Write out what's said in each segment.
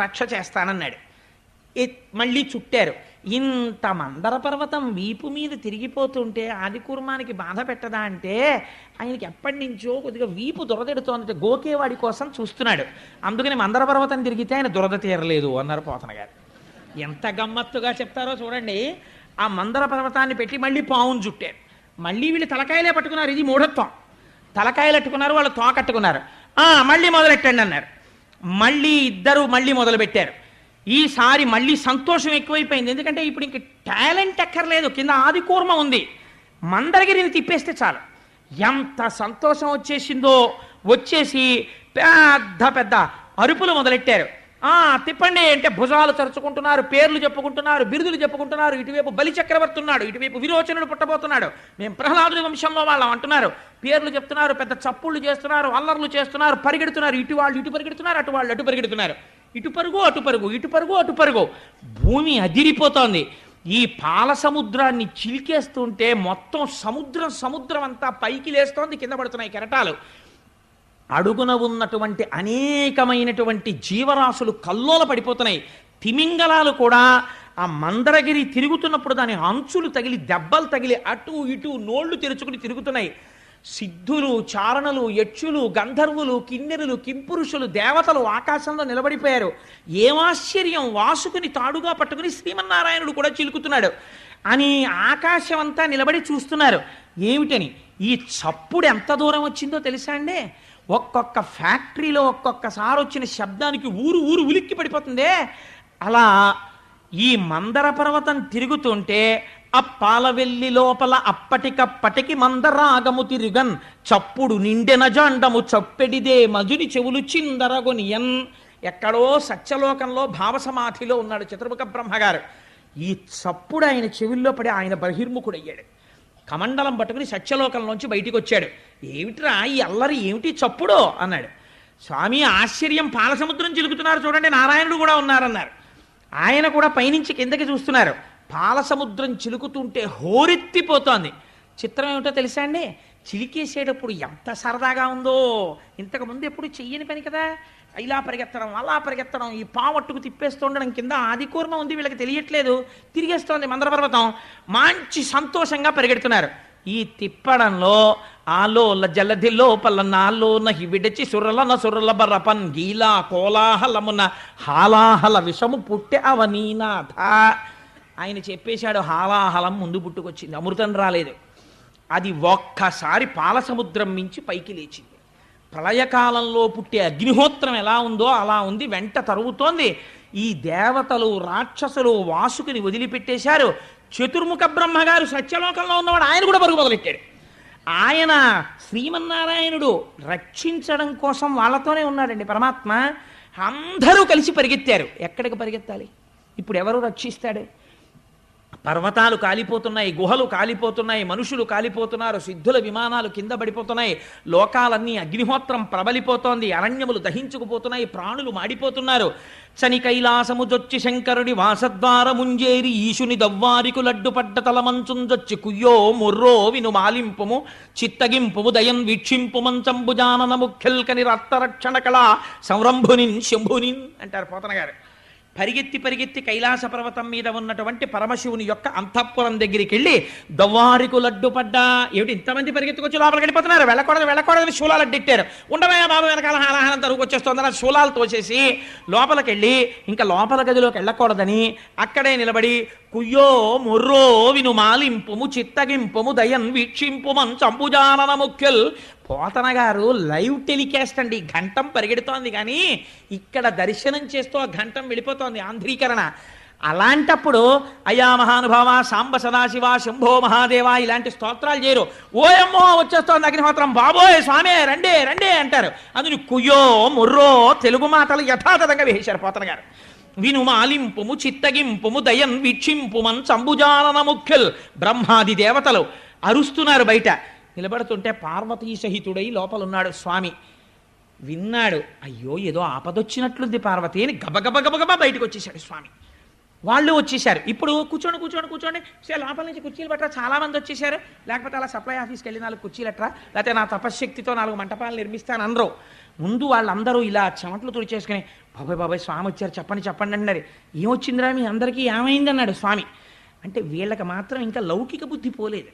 రక్ష చేస్తానన్నాడు. మళ్ళీ చుట్టారు ఇంత మందర పర్వతం వీపు మీద తిరిగిపోతుంటే ఆది కుర్మానికి బాధ పెట్టదా అంటే ఆయనకి ఎప్పటి నుంచో కొద్దిగా వీపు దురదెడుతోందంటే గోకేవాడి కోసం చూస్తున్నాడు. అందుకని మందర పర్వతం తిరిగితే ఆయన దురద తీరలేదు అన్నారు పోతన గారు. ఎంత గమ్మత్తుగా చెప్తారో చూడండి. ఆ మందర పర్వతాన్ని పెట్టి మళ్ళీ పావును చుట్టారు. మళ్ళీ వీళ్ళు తలకాయలే పట్టుకున్నారు ఇది మూఢత్వం. తలకాయలు అట్టుకున్నారు వాళ్ళు తోకట్టుకున్నారు. "ఆ, మళ్ళీ మొదలెట్టండి అన్నారు. మళ్ళీ ఇద్దరు మళ్ళీ మొదలుపెట్టారు. ఈసారి మళ్ళీ సంతోషం ఎక్కువైపోయింది. ఎందుకంటే ఇప్పుడు ఇంక టాలెంట్ ఎక్కర్లేదు. కింద ఆది కూర్మ ఉంది. మందరగిరిని తిప్పేస్తే చాలు. ఎంత సంతోషం వచ్చేసిందో వచ్చేసి పెద్ద పెద్ద అరుపులు మొదలెట్టారు. తిప్పండి అంటే భుజాలు తరుచుకుంటున్నారు పేర్లు చెప్పుకుంటున్నారు బిరుదులు చెప్పుకుంటున్నారు ఇటువైపు బలి చక్రవర్తి ఉన్నాడు ఇటువైపు విరోచనుడు పుట్టబోతున్నాడు. మేము ప్రహ్లాదుని వంశంలో వాళ్ళం అంటున్నారు. పేర్లు చెప్తున్నారు పెద్ద చప్పుళ్ళు చేస్తున్నారు అల్లర్లు చేస్తున్నారు పరిగెడుతున్నారు. ఇటు వాళ్ళు ఇటు పరిగెడుతున్నారు అటు వాళ్ళు అటు పరిగెడుతున్నారు. ఇటు పరుగు అటు పరుగు ఇటు పరుగు అటు పరుగు. భూమి అదిరిపోతోంది. ఈ పాల సముద్రాన్ని చిలికేస్తుంటే మొత్తం సముద్రం సముద్రం అంతా పైకి లేస్తోంది కింద పడుతున్నాయి కెరటాలు. అడుగున ఉన్నటువంటి అనేకమైనటువంటి జీవరాశులు కల్లోల పడిపోతున్నాయి. తిమింగలాలు కూడా ఆ మందరగిరి తిరుగుతున్నప్పుడు దాని అంచులు తగిలి దెబ్బలు తగిలి అటు ఇటు నోళ్ళు తెరుచుకుని తిరుగుతున్నాయి. సిద్ధులు చారణలు యక్షులు గంధర్వులు కిన్నెరులు కింపురుషులు దేవతలు ఆకాశంలో నిలబడిపోయారు. ఏమాశ్చర్యం వాసుకుని తాడుగా పట్టుకుని శ్రీమన్నారాయణుడు కూడా చిలుకుతున్నాడు. అని ఆకాశం అంతా నిలబడి చూస్తున్నారు. ఏమిటని? ఈ చప్పుడు ఎంత దూరం వచ్చిందో తెలుసా అండి? ఒక్కొక్క ఫ్యాక్టరీలో ఒక్కొక్కసారి వచ్చిన శబ్దానికి ఊరు ఊరు ఉలిక్కి పడిపోతుందే. అలా ఈ మందర పర్వతం తిరుగుతుంటే అప్పాలవెల్లి లోపల అప్పటికప్పటికి మందరాగము తిరుగన్. చప్పుడు నిండెన జాండము చప్పెడిదే మధుని చెవులు చిందరగొనియన్. ఎక్కడో సత్యలోకంలో భావసమాధిలో ఉన్నాడు చతుర్ముఖ బ్రహ్మగారు. ఈ చప్పుడు ఆయన చెవుల్లో పడి ఆయన బహిర్ముఖుడయ్యాడు. కమండలం పట్టుకుని సత్యలోకంలోంచి బయటికి వచ్చాడు ఏమిట్రా ఈ అల్లరి ఏమిటి చప్పుడో? అన్నాడు. స్వామి ఆశ్చర్యం పాలసముద్రం చిలుకుతున్నారు. చూడండి నారాయణుడు కూడా ఉన్నారన్నారు. ఆయన కూడా పైనుంచి కిందకి చూస్తున్నారు. పాలసముద్రం చిలుకుతుంటే హోరెత్తిపోతోంది. చిత్రం ఏమిటో తెలుసా అండి? చిలికేసేటప్పుడు ఎంత సరదాగా ఉందో. ఇంతకు ముందు ఎప్పుడు చెయ్యని పని కదా? ఇలా పరిగెత్తడం అలా పరిగెత్తడం ఈ పావట్టుకు తిప్పేస్తుండడం కింద ఆది కూర్మ ఉంది వీళ్ళకి తెలియట్లేదు. తిరిగేస్తోంది మందర పర్వతం మంచి సంతోషంగా పరిగెడుతున్నారు. ఈ తిప్పడంలో ఆలోల జలధిలో పల్లనాలో నహి విడచి సురలన సురల బరపన్ గీలా కోలాహలమున హాలాహల విషము పుట్టె అవనీనాథ. ఆయన చెప్పేశాడు హాలాహలం ముందు పుట్టుకొచ్చింది అమృతం రాలేదు. అది ఒక్కసారి పాలసముద్రం మించి పైకి లేచింది. ప్రళయకాలంలో పుట్టే అగ్నిహోత్రం ఎలా ఉందో అలా ఉంది. వెంట తరుగుతోంది ఈ దేవతలు రాక్షసులు వాసుకుని వదిలిపెట్టేశారు. చతుర్ముఖ బ్రహ్మగారు సత్యలోకంలో ఉన్నవాడు ఆయన కూడా పరుగు మొదలెట్టాడు. ఆయన శ్రీమన్నారాయణుడు రక్షించడం కోసం వాళ్ళతోనే ఉన్నాడండి పరమాత్మ. అందరూ కలిసి పరిగెత్తారు. ఎక్కడికి పరిగెత్తాలి? ఇప్పుడు ఎవరు రక్షిస్తాడు? పర్వతాలు కాలిపోతున్నాయి గుహలు కాలిపోతున్నాయి మనుషులు కాలిపోతున్నారు సిద్ధుల విమానాలు కింద పడిపోతున్నాయి లోకాలన్నీ అగ్నిహోత్రం ప్రబలిపోతోంది అరణ్యములు దహించుకుపోతున్నాయి ప్రాణులు మాడిపోతున్నారు. చని కైలాసము జొచ్చి శంకరుడి వాసద్వారముంజేరి ఈశుని దవ్వారికు లడ్డుపడ్డ తలమంచుంజొచ్చి కుయ్యో ముర్రో విను మాలింపుము చిత్తగింపుము దయం వీక్షింపు మంచంబు జానన ముఖ్యల్కని రక్తరక్షణ కళ సంరంభునిన్ శంభునిన్ అంటారు పోతన గారు పరిగెత్తి పరిగెత్తి కైలాస పర్వతం మీద ఉన్నటువంటి పరమశివుని యొక్క అంతఃపురం దగ్గరికి వెళ్ళి దవ్వారికు లడ్డు పడ్డా. ఏమిటి ఇంతమంది పరిగెత్తుకొచ్చి లోపలికి వెళ్ళిపోతున్నారు వెళ్ళకూడదు వెళ్ళకూడదని శూలాలు అడ్డెట్టారు. ఉండవయ్యా బాబు వెనకాల హాలాహలం తరుగు వచ్చేస్తుందని శూలాలు తోసేసి లోపలికి వెళ్ళి ఇంకా లోపల గదిలోకి వెళ్ళకూడదని అక్కడే నిలబడి కుయ్యో ముర్రో విను మాలింపుము చిత్తగింపుము దయన్ వీక్షింపుమం చంపుజానన ముఖ్యల్ పోతన గారు లైవ్ టెలికాస్ట్ అండి ఘంటం పరిగెడుతోంది కానీ ఇక్కడ దర్శనం చేస్తూ ఆ ఘంటం వెళ్ళిపోతోంది ఆంధ్రీకరణ. అలాంటప్పుడు అయా మహానుభావ సాంబ సదాశివ శంభో మహాదేవ ఇలాంటి స్తోత్రాలు చేయరు. ఓయమ్మో వచ్చేస్తోంది అగ్నిహోత్రం. బాబోయ్ స్వామే రండే రండే అంటారు. అందుని కుయ్యో ముర్రో తెలుగు మాటలు యథాతథంగా వేశారు పోతన గారు. విను మాలింపుము చిత్తగింపుము దయం వీక్షింపుమన్ చంబుజానన ముఖ్యల్ బ్రహ్మాది దేవతలు అరుస్తున్నారు బయట. నిలబడుతుంటే పార్వతీ సహితుడై లోపలున్నాడు స్వామి. విన్నాడు అయ్యో ఏదో ఆపదొచ్చినట్లుంది పార్వతి అని గబగబ గబగబా బయటకు వచ్చేసాడు స్వామి. వాళ్ళు వచ్చేసారు. ఇప్పుడు కూర్చోండి కూర్చోండి కూర్చోండి. సే లోపల నుంచి కుర్చీలు పట్టరా. చాలా మంది వచ్చేసారు. లేకపోతే అలా సప్లై ఆఫీస్కి వెళ్ళి నాలుగు కుర్చీలు ఎట్రా లేకపోతే నా తపశ్శక్తితో నాలుగు మంటపాలు నిర్మిస్తాను అందరూ ముందు వాళ్ళందరూ ఇలా చెమట్లు తుడిచేసుకుని బాబాయ్ బాబాయ్ స్వామి వచ్చారు. చెప్పండి చెప్పండి అన్నారు ఏమొచ్చిందిరా? మీ అందరికీ ఏమైంది అన్నాడు స్వామి. అంటే వీళ్ళకి మాత్రం ఇంకా లౌకిక బుద్ధి పోలేదు.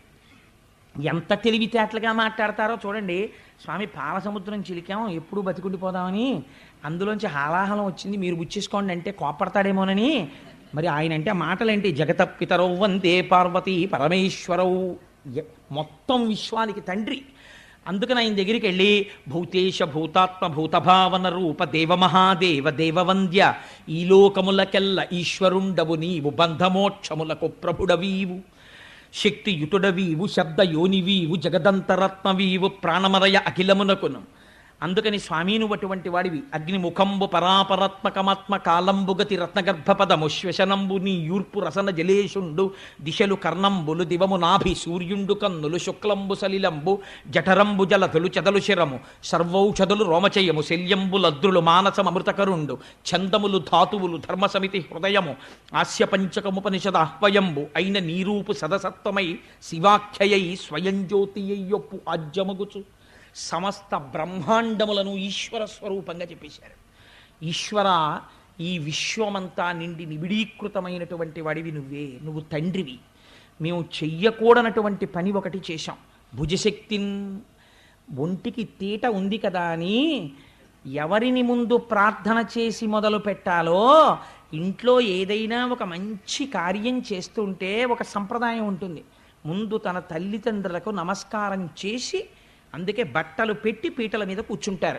ఎంత తెలివితేటలుగా మాట్లాడతారో చూడండి. స్వామి పాలసముద్రం చిలికాం. ఎప్పుడు బతికుండిపోదామని? అందులోంచి హాలాహలం వచ్చింది. మీరు బుచ్చేసుకోండి అంటే కోపడతాడేమోనని మరి ఆయన అంటే ఆ మాటలేంటి? జగత పితరౌ వందే పార్వతి పరమేశ్వరౌ. మొత్తం విశ్వానికి తండ్రి. అందుకని ఆయన దగ్గరికి వెళ్ళి భూతేశ భూతాత్మ భూతభావన రూప దేవ మహాదేవ దేవవంద్య ఈ లోకములకెల్ల ఈశ్వరుండవు నీవు బంధమోక్షములకు ప్రభుడవీవు. శక్తియుతుడవీవు శబ్ద యోనివీవు జగదంతరత్నవీవు ప్రాణమరయ అఖిలమునకును. అందుకని స్వామీను అటువంటి వాడివి అగ్నిముఖంబు పరాపరాత్మకమాత్మ కాలంబుగతి రత్నగర్భపదము శ్వశనంబు నీ యూర్పు రసన జలేషుండు దిశలు కర్ణంబులు దివము నాభి సూర్యుండు కన్నులు శుక్లంబు సలిలంబు జఠరంబు జలతులు చెదలు శిరము సర్వౌషధులు రోమచయము శల్యంబు లద్రులు మానసమృతకరుండు ఛందములు ధాతువులు ధర్మసమితి హృదయము ఆస్య పంచకముపనిషద ఆహ్వయంబు అయిన నీరూపు సదసత్వమై శివాఖ్యయై స్వయం జ్యోతియ్యొప్పు ఆజ్యమగుచు. సమస్త బ్రహ్మాండములను ఈశ్వర స్వరూపంగా చెప్పేశారు. ఈశ్వర ఈ విశ్వమంతా నిండి నిబిడీకృతమైనటువంటి వాడివి నువ్వే నువ్వు తండ్రివి. మేము చెయ్యకూడనటువంటి పని ఒకటి చేశాం. భుజశక్తిన్ ఒంటికి తీట ఉంది కదా అని ఎవరిని ముందు ప్రార్థన చేసి మొదలు పెట్టాలో ఇంట్లో ఏదైనా ఒక మంచి కార్యం చేస్తుంటే ఒక సంప్రదాయం ఉంటుంది. ముందు తన తల్లిదండ్రులకు నమస్కారం చేసి అందుకే బట్టలు పెట్టి పీటల మీద కూర్చుంటారు.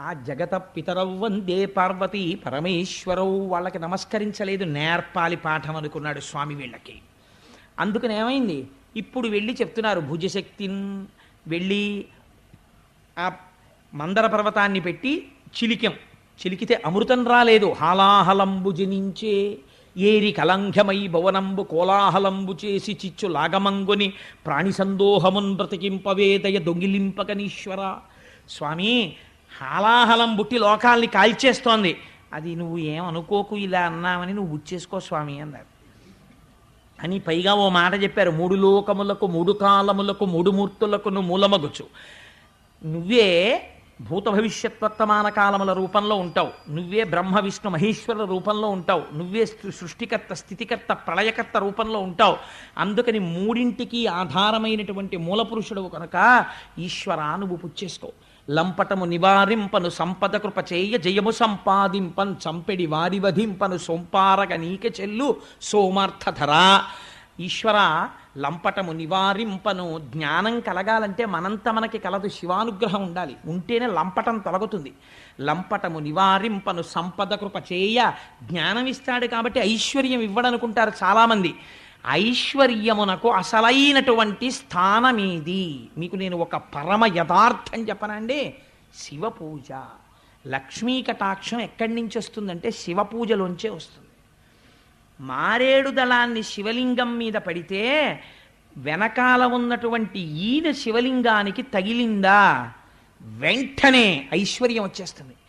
ఆ జగత పితరవ్వందే పార్వతి పరమేశ్వరవు వాళ్ళకి నమస్కరించలేదు నేర్పాలి పాఠం అనుకున్నాడు స్వామి వీళ్ళకి. అందుకని ఏమైంది? ఇప్పుడు వెళ్ళి చెప్తున్నారు భుజశక్తిన్ వెళ్ళి ఆ మందర పర్వతాన్ని పెట్టి చిలికాం. చిలికితే అమృతం రాలేదు. హాలాహలంబు జనించే ఏరి కలంఘ్యమై భవనంబు కోలాహలంబు చేసి చిచ్చు లాగమంగుని ప్రాణి సందోహమున్ బ్రతికింపవేదయ దొంగిలింపకనీశ్వర. స్వామి హాలాహలం బుట్టి లోకాల్ని కాల్చేస్తోంది. అది నువ్వు ఏమనుకోకు ఇలా అన్నామని నువ్వు బుచ్చేసుకో స్వామి అన్నారు. అని పైగా ఓ మాట చెప్పారు. మూడు లోకములకు మూడు కాలములకు మూడు మూర్తులకు మూలమగుచు. నువ్వే భూత భవిష్యత్ వర్తమాన కాలముల రూపంలో ఉంటావు. నువ్వే బ్రహ్మ విష్ణు మహేశ్వరుల రూపంలో ఉంటావు. నువ్వే సృష్టికర్త స్థితికర్త ప్రళయకర్త రూపంలో ఉంటావు. అందుకని మూడింటికి ఆధారమైనటువంటి మూలపురుషుడు కనుక ఈశ్వర నువ్వు పుచ్చేసుకో. లంపటము నివారింపను సంపద కృప చేయ జయము సంపాదింపన్ చంపెడి వారి వధింపను సొంపారగ నీకె చెల్లు సోమార్థధరా. ఈశ్వర లంపటము నివారింపను జ్ఞానం కలగాలంటే మనంత మనకి కలదు శివానుగ్రహం ఉండాలి. ఉంటేనే లంపటం తొలగుతుంది. లంపటము నివారింపను సంపద కృప చేయ జ్ఞానం ఇస్తాడు కాబట్టి ఐశ్వర్యం ఇవ్వడనుకుంటారు చాలామంది. ఐశ్వర్యమునకు అసలైనటువంటి స్థానమేది? మీకు నేను ఒక పరమ యథార్థం చెప్పనండి శివ పూజ లక్ష్మీ కటాక్షం ఎక్కడి నుంచి వస్తుందంటే శివ పూజలోంచే వస్తుంది. మారేడు దళాన్ని శివలింగం మీద పడితే వెనకాల ఉన్నటువంటి ఈయన శివలింగానికి తగిలిందా? వెంటనే ఐశ్వర్యం వచ్చేస్తుంది.